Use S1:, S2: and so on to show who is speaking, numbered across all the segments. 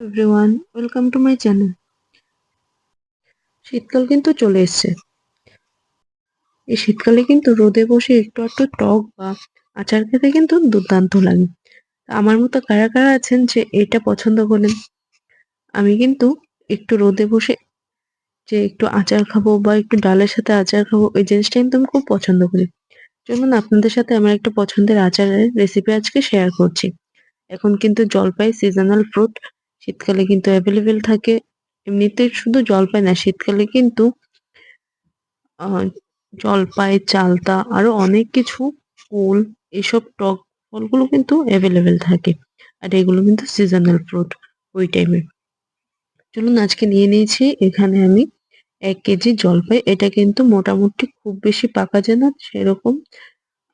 S1: Everyone welcome to my channel শীতকাল কিন্তু চলে এসছে। এই শীতকালে কিন্তু রোদে বসে একটু একটু টক বা আচার খেতে কিন্তু দুর্দান্ত লাগে। আমার মতো কারা কারা আছেন যে এটা পছন্দ করেন? আমি কিন্তু একটু রোদে বসে যে একটু আচার খাব বা একটু ডালের সাথে আচার খাব ওই জিনিসটা কিন্তু আমি খুব পছন্দ করি। চলুন আপনাদের সাথে আমার একটা পছন্দের আচারের রেসিপি আজকে শেয়ার করছি। এখন কিন্তু জলপাই সিজনাল ফ্রুট শীতকালে কিন্তু অ্যাভেলেবেল থাকে। এমনিতে শুধু জলপাই না, শীতকালে কিন্তু জলপাই, চালতা, আরও অনেক কিছু কুল এসব টক ফলগুলো কিন্তু অ্যাভেলেবেল থাকে। আর এগুলো কিন্তু সিজনাল ফ্রুট ওই টাইমে চলুন আজকে নিয়ে নিয়েছি, এখানে আমি এক কেজি জলপাই। এটা কিন্তু মোটামুটি খুব বেশি পাকা যায় না, সেরকম,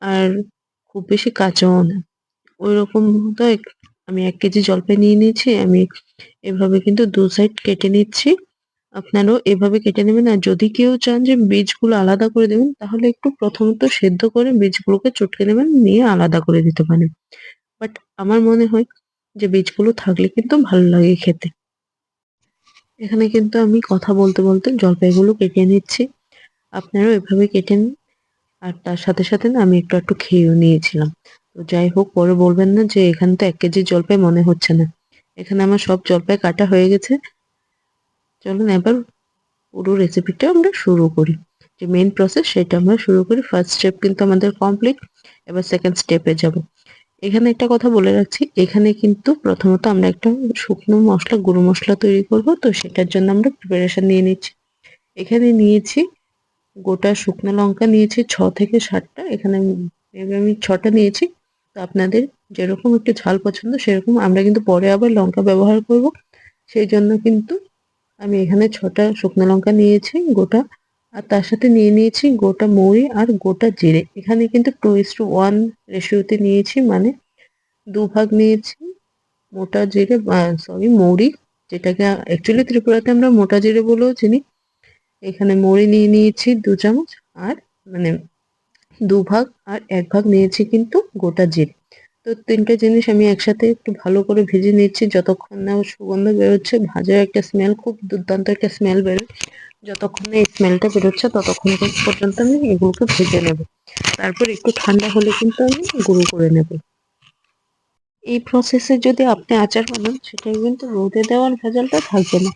S1: আর খুব বেশি কাঁচাও না। ওই রকম তো আমি এক কেজি জলপাই নিয়ে নিয়েছি, আমি এভাবে কিন্তু দু সাইড কেটে নিচ্ছি। আপনারাও এভাবে কেটে নেবেন। আর যদি কেউ চান যে বীজগুলো আলাদা করে দেবেন, তাহলে একটু প্রথমত সেদ্ধ করে বীজগুলোকে চটকে নেবেন, নিয়ে আলাদা করে দিতে পারেন। বাট আমার মনে হয় যে বীজগুলো থাকলে কিন্তু ভালো লাগে খেতে। এখানে কিন্তু আমি কথা বলতে বলতে জলপাইগুলো কেটে নিচ্ছি। আপনারাও এভাবে কেটে নিন। আর তার সাথে সাথে না আমি একটু একটু খেয়েও নিয়েছিলাম। তো যাই হোক, পরে বলবেন না যে এখানে তো এক কেজি জলপাই মনে হচ্ছে না। এখানে আমার সব জলপাই কাটা হয়ে গেছে। চলুন এবার পুরো রেসিপিটা আমরা শুরু করি। যে মেন প্রসেস সেটা আমরা শুরু করি। ফার্স্ট স্টেপ কিন্তু আমাদের কমপ্লিট এবার সেকেন্ড স্টেপে যাব। এখানে একটা কথা বলে রাখছি, এখানে কিন্তু প্রথমত আমরা একটা শুকনো মশলা, গুঁড়ো মশলা তৈরি করব। তো সেটার জন্য আমরা প্রিপারেশন নিয়ে নিচ্ছি। এখানে নিয়েছি গোটা শুকনো লঙ্কা, নিয়েছি ছ থেকে সাতটা। এখানে আমি- ছটা নিয়েছি। তো আপনাদের যেরকম একটু ঝাল পছন্দ, সেরকম আমরা কিন্তু পরে আবার লঙ্কা ব্যবহার করব। সেই জন্য কিন্তু আমি এখানে ছটা শুকনো লঙ্কা নিয়েছি, গোটা, আর তার সাথে নিয়ে নিয়েছি গোটা মৌরি আর গোটা জিরে। এখানে কিন্তু টু ইস টু ওয়ান রেশিওতে নিয়েছি মানে দু ভাগ নিয়েছি মোটা জিরে সরি মৌরি, যেটাকে অ্যাকচুয়ালি ত্রিপুরাতে আমরা মোটা জিরে বলেও চিনি। এখানে মৌরি নিয়ে নিয়েছি দু চামচ, আর মানে দু ভাগ আর এক ভাগ নিয়েছি কিন্তু গোটা জিরে। তো তিনটে জিনিস আমি একসাথে একটু ভালো করে ভেজে নিচ্ছি। যতক্ষণ না সুগন্ধ বেরোচ্ছে, ভাজার একটা স্মেল খুব দুর্দান্ত একটা স্মেল বেরোয়। যতক্ষণ না এই স্মেলটা বেরোচ্ছে, ততক্ষণ পর্যন্ত আমি এগুলোকে ভেজে নেব। তারপর একটু ঠান্ডা হলে কিন্তু আমি গুঁড়ো করে নেব। এই প্রসেসে যদি আপনি আচার বানান সেটা কিন্তু রোদে দেওয়ার ভেজালটা থাকবে না।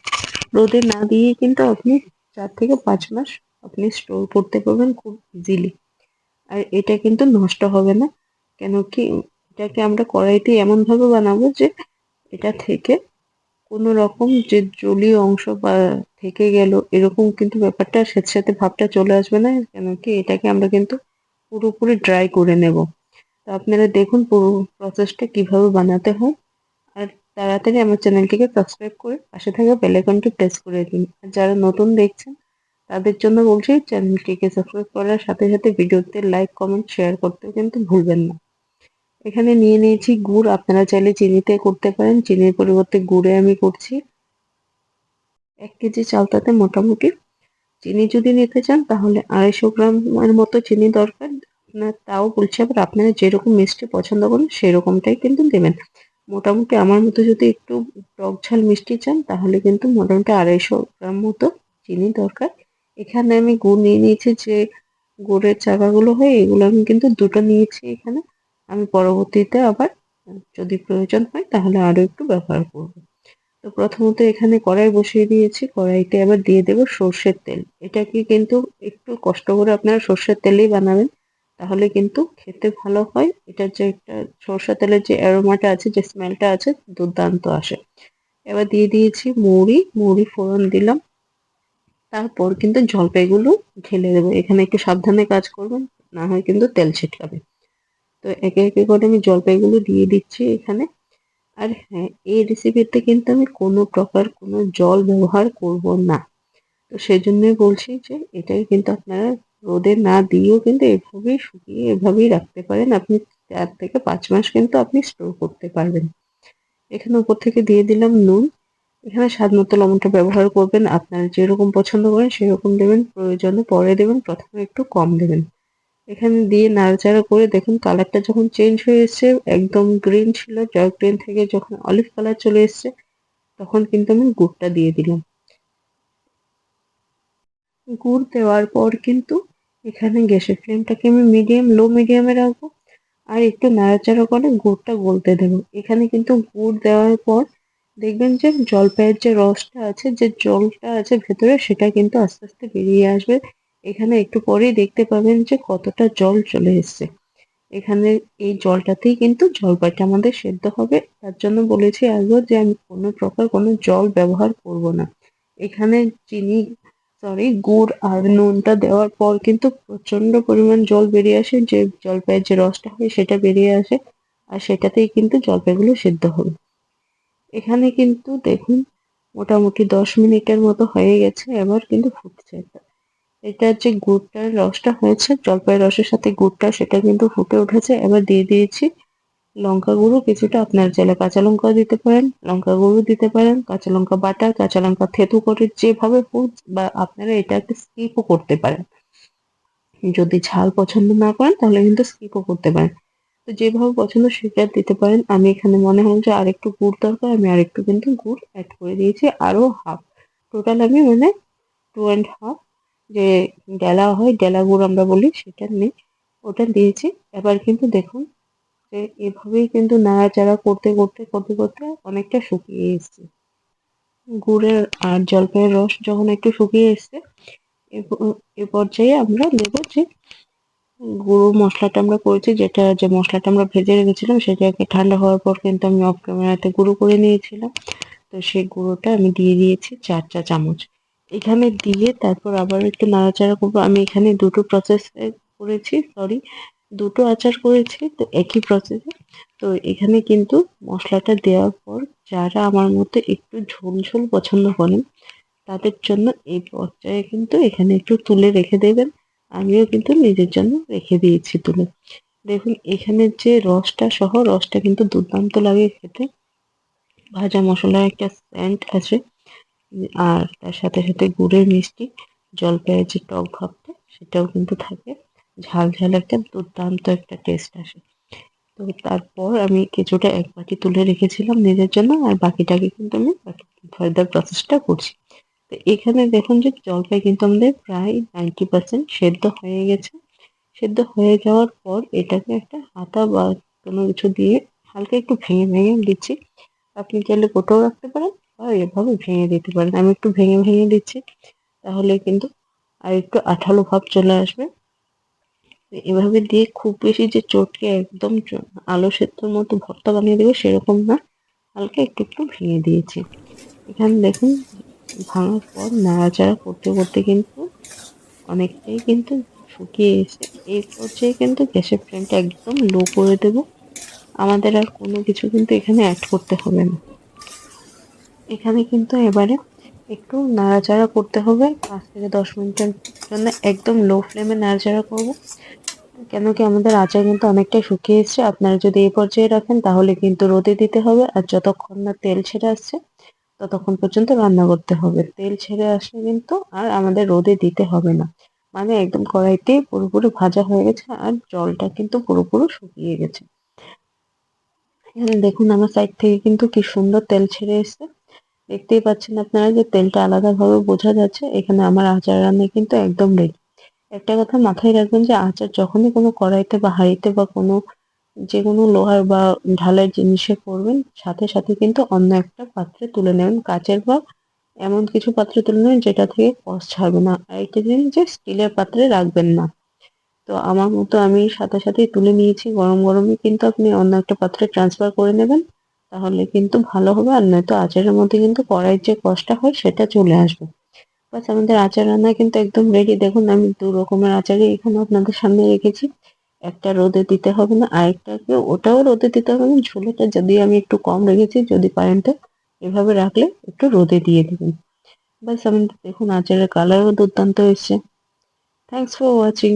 S1: রোদে না দিয়ে কিন্তু আপনি চার থেকে পাঁচ মাস আপনি স্টোর করতে পারবেন খুব ইজিলি আর এটা কিন্তু নষ্ট হবে না। কেন কি এটাকে আমরা কড়াইতে এমন ভাবে বানাবো যে এটা থেকে কোনো রকম যে জলীয় অংশ বা থেকে গেল, এরকম কিন্তু ব্যাপারটা সাথে সাথে ভাবটা চলে আসবে না কেন কি এটাকে আমরা কিন্তু পুরোপুরি ড্রাই করে নেব। তো আপনারা দেখুন পুরো প্রসেসটা কীভাবে বানাতে হয়। আর তাড়াতাড়ি আমার চ্যানেলটিকে সাবস্ক্রাইব করে পাশে থাকা বেল আইকনটি প্রেস করে দিন। আর যারা নতুন দেখছেন, তাদের জন্য বলছি চ্যানেলটিকে সাবস্ক্রাইব করার সাথে সাথে ভিডিওতে লাইক কমেন্ট শেয়ার করতে কিন্তু ভুলবেন না। এখানে নিয়ে নিয়েছি গুড়, আপনারা চাইলে চিনিতে করতে পারেন। চিনির পরিবর্তে গুড়ে আমি করছি। এক কেজি চালতাতে মোটামুটি চিনি যদি নিতে চান, তাহলে আড়াইশো গ্রামের মতো চিনি দরকার। আপনার তাও বলছি আবার, আপনারা যেরকম মিষ্টি পছন্দ করেন, সেরকমটাই কিন্তু দেবেন। মোটামুটি আমার মতো যদি একটু টক ঝাল মিষ্টি চান, তাহলে কিন্তু মোটামুটি আড়াইশো গ্রাম মতো চিনি দরকার। এখানে আমি গুড় নিয়ে নিয়েছি যে গুড়ের চাকাগুলো হয়, এগুলো আমি কিন্তু দুটো নিয়েছি এখানে। আমি পরবর্তীতে আবার, যদি প্রয়োজন হয়, তাহলে আরও একটু ব্যবহার করব। তো প্রথমত এখানে কড়াই বসিয়ে দিয়েছি। কড়াইতে আবার দিয়ে দেবো সর্ষের তেল। এটাকে কিন্তু একটু কষ্ট করে আপনারা সর্ষের তেলেই বানাবেন, তাহলে কিন্তু খেতে ভালো হয়। এটার যে একটা সর্ষের তেলের যে অ্যারোমাটা আছে, যে স্মেলটা আছে, দুর্দান্ত আসে। এবার দিয়ে দিয়েছি মৌরি মৌরি ফোড়ন দিলাম। তারপর কিন্তু জলপাইগুলো ঢেলে দেবো। এখানে একটু সাবধানে কাজ করবেন, না হয় কিন্তু তেল ছিটকাবে। তো একে একে করে আমি জলপাইগুলো দিয়ে দিচ্ছি এখানে। আর হ্যাঁ এই রেসিপিতে কিন্তু আমি কোনো প্রকার কোনো জল ব্যবহার করব না। তো সেই জন্যই বলছি যে এটাকে কিন্তু আপনারা রোদে না দিয়েও কিন্তু এভাবেই শুকিয়ে এভাবেই রাখতে পারেন। আপনি চার থেকে পাঁচ মাস কিন্তু আপনি স্টোর করতে পারবেন। এখানে উপর থেকে দিয়ে দিলাম নুন। এখানে স্বাদ মতো লবণটা ব্যবহার করবেন। আপনারা যেরকম পছন্দ করেন সেরকম দেবেন। প্রয়োজনে পরে দেবেন, প্রথমে একটু কম দেবেন। এখানে দিয়ে নাড়াচাড়া করে দেখুন কালারটা যখন চেঞ্জ হয়ে এসছে, একদম গ্রিন ছিল ডার্ক গ্রিন থেকে যখন অলিভ কালার চলে এসছে, তখন কিন্তু আমি গুড়টা দিয়ে দিলাম। গুড় দেওয়ার পর কিন্তু এখানে গ্যাসের ফ্লেমটাকে আমি মিডিয়াম লো মিডিয়ামে রাখব। আর একটু নাড়াচাড়া করে গুড়টা গলতে দেবো। এখানে কিন্তু গুড় দেওয়ার পর দেখবেন যে জলপাইয়ের যে রসটা আছে, যে জলটা আছে ভেতরে, সেটা কিন্তু আস্তে আস্তে বেরিয়ে আসবে। এখানে একটু পরেই দেখতে পাবেন যে কতটা জল চলে এসছে। এখানে এই জলটাতেই কিন্তু জলপাইটা আমাদের সেদ্ধ হবে। তার জন্য বলেছি আগেও যে আমি কোনো প্রকার কোনো জল ব্যবহার করব না। এখানে চিনি সরি গুড় আর নুনটা দেওয়ার পর কিন্তু প্রচণ্ড পরিমাণ জল বেরিয়ে আসে। যে জলপাইয়ের যে রসটা হয় সেটা বেরিয়ে আসে আর সেটাতেই কিন্তু জলপাইগুলো সেদ্ধ হবে। এখানে কিন্তু দেখুন, মোটামুটি দশ মিনিটের মতো হয়ে গেছে। এবার কিন্তু ফুটছে এটা এটা যে গুড়টার রসটা হয়েছে, জলপাইয়ের রসের সাথে গুড়টা, সেটা কিন্তু ফুটে উঠেছে। এবার দিয়ে দিয়েছি লঙ্কা গুঁড়ো, কিছুটা আপনার চাইলে কাঁচা লঙ্কাও দিতে পারেন, লঙ্কা গুঁড়ো দিতে পারেন, কাঁচা লঙ্কা বাটা, কাঁচা লঙ্কা থেতু করে যেভাবে হোক বা আপনারা এটাকে স্কিপও করতে পারেন। যদি ঝাল পছন্দ না করেন, তাহলে কিন্তু স্কিপও করতে পারেন। তো যেভাবে পছন্দ সেটা দিতে পারেন। আমি এখানে মনে হয় যে আরেকটু গুড় দরকার, আমি আরেকটু কিন্তু গুড় অ্যাড করে দিয়েছি আরও হাফ টোটাল আমি মানে টু অ্যান্ড হাফ যে ডেলা হয়, ডেলা গুড় আমরা বলি, সেটা নেই। ওটা দিয়েছি। এবার কিন্তু দেখুন, যে এভাবেই কিন্তু নাড়াচাড়া করতে করতে করতে করতে অনেকটা শুকিয়ে এসছে। গুড়ের আর জলপাইয়ের রস যখন একটু শুকিয়ে এসছে, এ পর্যায়ে আমরা দেবো যে গুঁড়ো মশলাটা আমরা করেছি, যেটা, যে মশলাটা আমরা ভেজে রেখেছিলাম, সেটাকে ঠান্ডা হওয়ার পর কিন্তু আমি অফ ক্যামেরাতে গুঁড়ো করে নিয়েছিলাম। তো সেই গুঁড়োটা আমি দিয়ে দিয়েছি চার চা চামচ এখানে দিয়ে তারপর আবার একটু নাড়াচাড়া করব। আমি এখানে দুটো প্রসেস করেছি সরি দুটো আচার করেছি তো একই প্রসেসে তো এখানে কিন্তু মশলাটা দেওয়ার পর যারা আমার মতো একটু ঝোল ঝোল পছন্দ করেন, তাদের জন্য এই পর্যায়ে কিন্তু এখানে একটু তুলে রেখে দেবেন। আমিও কিন্তু নিজের জন্য রেখে দিয়েছি তুলে। দেখুন, এখানে যে রসটা সহ রসটা কিন্তু দুর্দান্ত লাগে খেতে। ভাজা মশলার একটা স্যান্ট আছে আর তার সাথে সাথে গুড়ের মিষ্টি, জলপাইয়ের যে টক ভাবটা, সেটাও কিন্তু থাকে। ঝাল ঝাল একটা দুর্দান্ত একটা টেস্ট আসে। তো তারপর আমি কিছুটা এক বাটি তুলে রেখেছিলাম নিজের জন্য, আর বাকিটাকে কিন্তু আমি ফার্দার প্রসেসটা করছি। তো এখানে দেখুন যে জলপাই কিন্তু আমাদের প্রায় নাইনটি পার্সেন্ট সেদ্ধ হয়ে গেছে। সেদ্ধ হয়ে যাওয়ার পর এটাকে একটা হাতা বা কোনো কিছু দিয়ে হালকা একটু ভেঙে ভেঙে দিচ্ছি। আপনি চাইলে কোথাও রাখতে পারেন। এভাবে ভেঙে দিতে পারেন। আমি একটু ভেঙে ভেঙে দিচ্ছি, তাহলে কিন্তু আর একটু আঠালো ভাব চলে আসবে। এভাবে দিয়ে খুব বেশি যে চটকে একদম আলো সেদ্ধর মতো ভর্তা বানিয়ে দেবে সেরকম না। হালকা একটু একটু ভেঙে দিয়েছি। এখানে দেখুন, ভাঙার পর নাড়াচাড়া করতে করতে কিন্তু অনেকটাই কিন্তু শুকিয়ে এসে এই পর্যায়ে কিন্তু গ্যাসের ফ্লেমটা একদম লো করে দেব। আমাদের আর কোনো কিছু কিন্তু এখানে অ্যাড করতে হবে না। এখানে কিন্তু এবারে একটু নাড়াচাড়া করতে হবে। পাঁচ থেকে দশ মিনিটের জন্য একদম লো ফ্লেমে নাড়াচাড়া করব। কেন কি আমাদের আচার কিন্তু অনেকটাই শুকিয়ে এসছে। আপনারা যদি এই পর্যায়ে রাখেন, তাহলে কিন্তু রোদে দিতে হবে আর যতক্ষণ না তেল ছেড়ে আসছে, ততক্ষণ পর্যন্ত রান্না করতে হবে। তেল ছেড়ে আসলে কিন্তু আর আমাদের রোদে দিতে হবে না। মানে একদম কড়াইতে পুরোপুরি ভাজা হয়ে গেছে আর জলটা কিন্তু পুরোপুরি শুকিয়ে গেছে। এখানে দেখুন আমার সাইড থেকে কিন্তু কি সুন্দর তেল ছেড়ে এসছে। দেখতেই পাচ্ছেন আপনারা যে তেলটা আলাদাভাবে বোঝা যাচ্ছে, এখানে আমার আচার রান্না কিন্তু একদম রেডি একটা কথা মাথায় রাখবেন যে আচার যখনই কোনো কড়াইতে বা হাঁড়িতে বা কোনো যে কোনো লোহার বা ঢালাই জিনিসে করবেন, সাথে সাথে কিন্তু অন্য একটা পাত্রে তুলে নেবেন। কাচের বা এমন কিছু পাত্রে তুলে নেবেন যেটা থেকে কষ ছাড়বে না। আর একটা জিনিস যে স্টিলের পাত্রে রাখবেন না। তো আমার মতো আমি সাথে সাথেই তুলে নিয়েছি। গরম গরমই কিন্তু আপনি অন্য একটা পাত্রে ট্রান্সফার করে নেবেন। তাহলে কিন্তু ভালো হবে, আর নয়তো আচারের মধ্যে কিন্তু কড়াইয়ের যে কষটা হয় সেটা চলে আসবে। বাস আমাদের আচার রান্না কিন্তু একদম রেডি দেখুন, আমি দু রকমের আচারই এখানে আপনাদের সামনে রেখেছি। একটা রোদে দিতে হবে না, আরেকটাকে ওটাও রোদে দিতে হবে না, ঝোলটা যদি আমি একটু কম রেখেছি, যদি পারেন তো এভাবে রাখলে একটু রোদে দিয়ে দেবেন। বাস আমাদের দেখুন, আচারের কালারও দুর্দান্ত এসছে। Thanks for watching